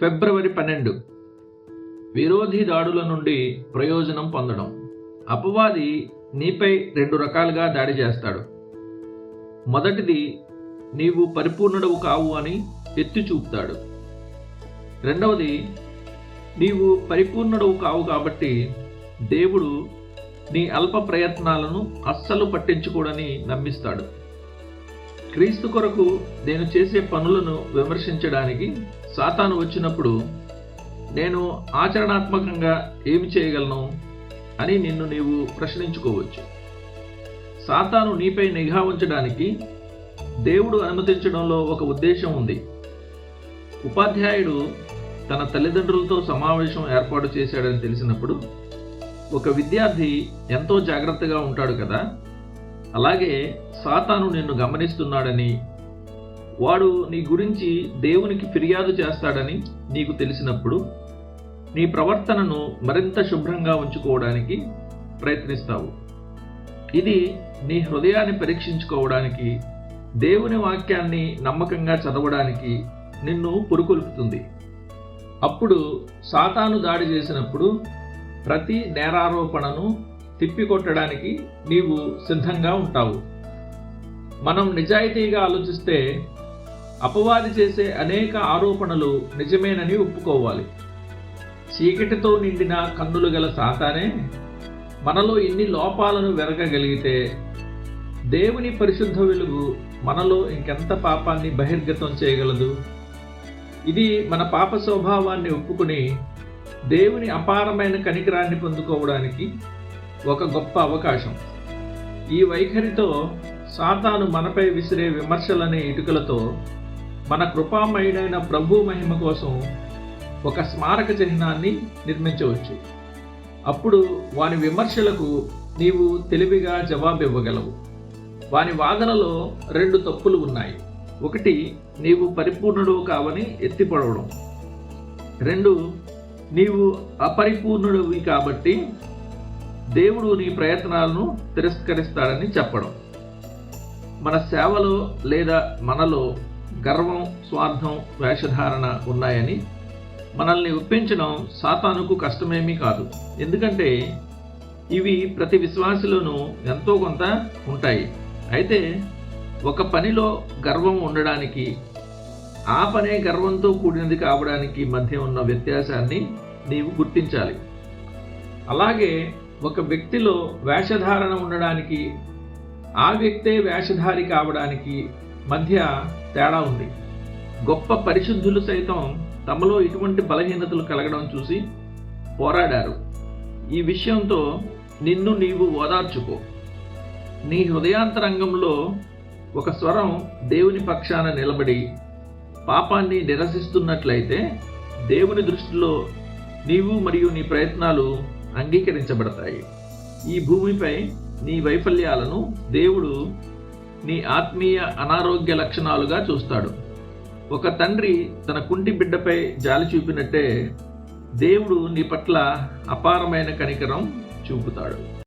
ఫిబ్రవరి పన్నెండు. విరోధి దాడుల నుండి ప్రయోజనం పొందడం. అపవాది నీపై రెండు రకాలుగా దాడి చేస్తాడు. మొదటిది నీవు పరిపూర్ణుడవు కావు అని ఎత్తి చూపుతాడు. రెండవది నీవు పరిపూర్ణుడవు కావు కాబట్టి దేవుడు నీ అల్ప ప్రయత్నాలను అస్సలు పట్టించుకోడని నమ్మిస్తాడు. క్రీస్తు కొరకు నేను చేసే పనులను విమర్శించడానికి సాతాను వచ్చినప్పుడు నేను ఆచరణాత్మకంగా ఏమి చేయగలను అని నిన్ను నీవు ప్రశ్నించుకోవచ్చు. సాతాను నీపై నిఘా ఉంచడానికి దేవుడు అనుమతించడంలో ఒక ఉద్దేశం ఉంది. ఉపాధ్యాయుడు తన తల్లిదండ్రులతో సమావేశం ఏర్పాటు చేశాడని తెలిసినప్పుడు ఒక విద్యార్థి ఎంతో జాగ్రత్తగా ఉంటాడు కదా? అలాగే సాతాను నిన్ను గమనిస్తున్నాడని వాడు నీ గురించి దేవునికి ఫిర్యాదు చేస్తాడని నీకు తెలిసినప్పుడు నీ ప్రవర్తనను మరింత శుభ్రంగా ఉంచుకోవడానికి ప్రయత్నిస్తావు. ఇది నీ హృదయాన్ని పరీక్షించుకోవడానికి దేవుని వాక్యాన్ని నమ్మకంగా చదవడానికి నిన్ను పురుకొల్పుతుంది. అప్పుడు సాతాను దాడి చేసినప్పుడు ప్రతి నేరారోపణను తిప్పికొట్టడానికి నీవు సిద్ధంగా ఉంటావు. మనం నిజాయితీగా ఆలోచిస్తే అపవాది చేసే అనేక ఆరోపణలు నిజమేనని ఒప్పుకోవాలి. చీకటితో నిండిన కన్నులు గల సాతానే మనలో ఇన్ని లోపాలను వెరగగలిగితే దేవుని పరిశుద్ధ వెలుగు మనలో ఇంకెంత పాపాన్ని బహిర్గతం చేయగలదు? ఇది మన పాప స్వభావాన్ని ఒప్పుకుని దేవుని అపారమైన కనికరాన్ని పొందుకోవడానికి ఒక గొప్ప అవకాశం. ఈ వైఖరితో సాతాను మనపై విసిరే విమర్శలనే ఇటుకలతో మన కృపామయుడైన ప్రభు మహిమ కోసం ఒక స్మారక చిహ్నాన్ని నిర్మించవచ్చు. అప్పుడు వాని విమర్శలకు నీవు తెలివిగా జవాబివ్వగలవు. వాని వాదనలో రెండు తప్పులు ఉన్నాయి. ఒకటి నీవు పరిపూర్ణుడు కావని ఎత్తిపడవడం. రెండు నీవు అపరిపూర్ణుడివి కాబట్టి దేవుడు నీ ప్రయత్నాలను తిరస్కరిస్తాడని చెప్పడం. మన సేవలో లేదా మనలో గర్వం స్వార్థం వేషధారణ ఉన్నాయని మనల్ని ఒప్పించడం సాతానుకు కష్టమేమీ కాదు. ఎందుకంటే ఇవి ప్రతి విశ్వాసిలోనూ ఎంతో కొంత ఉంటాయి. అయితే ఒక పనిలో గర్వం ఉండడానికి ఆ పనే గర్వంతో కూడినది కావడానికి మధ్య ఉన్న వ్యత్యాసాన్ని నీవు గుర్తించాలి. అలాగే ఒక వ్యక్తిలో వేషధారణ ఉండడానికి ఆ వ్యక్తే వేషధారి కావడానికి మధ్య తేడా ఉంది. గొప్ప పరిశుద్ధులు సైతం తమలో ఇటువంటి బలహీనతలు కలగడం చూసి పోరాడారు. ఈ విషయంతో నిన్ను నీవు ఓదార్చుకో. నీ హృదయాంతరంగంలో ఒక స్వరం దేవుని పక్షాన నిలబడి పాపాన్ని నిరసిస్తున్నట్లయితే దేవుని దృష్టిలో నీవు మరియు నీ ప్రయత్నాలు అంగీకరించబడతాయి. ఈ భూమిపై నీ వైఫల్యాలను దేవుడు నీ ఆత్మీయ అనారోగ్య లక్షణాలుగా చూస్తాడు. ఒక తండ్రి తన కుంటి బిడ్డపై జాలి చూపినట్టే దేవుడు నీ పట్ల అపారమైన కనికరం చూపుతాడు.